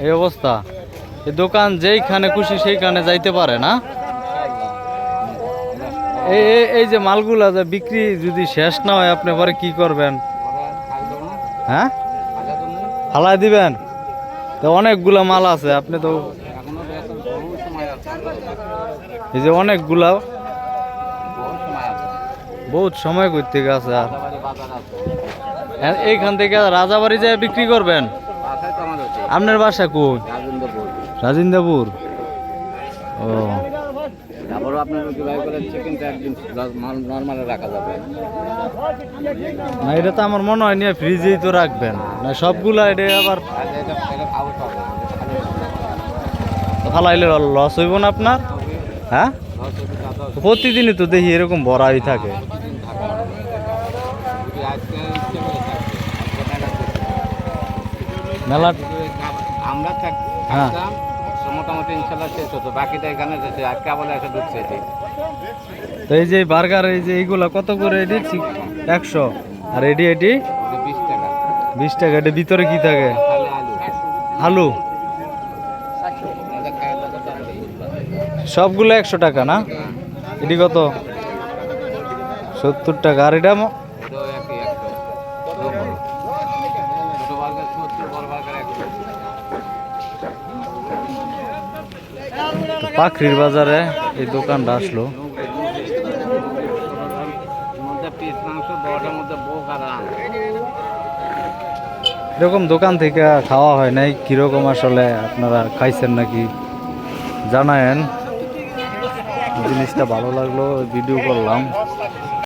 এই অবস্থা। দোকান যেইখানে খুশি সেইখানে যাইতে পারে না? এই- এই যে মালগুলা যে বিক্রি যদি শেষ না হয় আপনি পরে কি করবেন? হ্যাঁ? ফালাই দিবেন? তো অনেকগুলা মাল আছে আপনি তো এই যে অনেকগুলা বহুত সময় করতে গেছে আর। এইখান থেকে রাজাবাড়ি যায় বিক্রি করবেন? আপনার বাসা কোন রাজিন্দাপুর। ও। তারপরও আপনার জবাই করে চিকেনটা একদিন নর্মালে রাখা যাবে। না এটা তো আমার মনে হয় নিয়ে ফ্রিজেই তো রাখবেন। না সবগুলা এটা আবার ফালাইলে লস হইব না আপনার? হ্যাঁ? প্রতিদিনই তো দেখি এরকম ভরাই থাকে। মেলা আমরা হ্যাঁ। থাকতাম মোটামুটি ইনশাল্লাহ শেষ হতো। বাকিটা এখানে যেতে আজকে এসে ঢুকছে তো এই যে বার্গার এই যে এইগুলা কত করে এটি? একশো। আর এটি এটি? বিশ টাকা। বিশ টাকা। এটি ভিতরে কি থাকে? আলু। সবগুলো একশো টাকা না? এটি কত? সত্তর টাকা। আর এটা পাখরির বাজারে এই দোকানটা আসলো। এরকম দোকান থেকে খাওয়া হয় নাই, কীরকম আসলে আপনারা খাইছেন নাকি জানায়েন। জিনিসটা ভালো লাগল ভিডিও করলাম।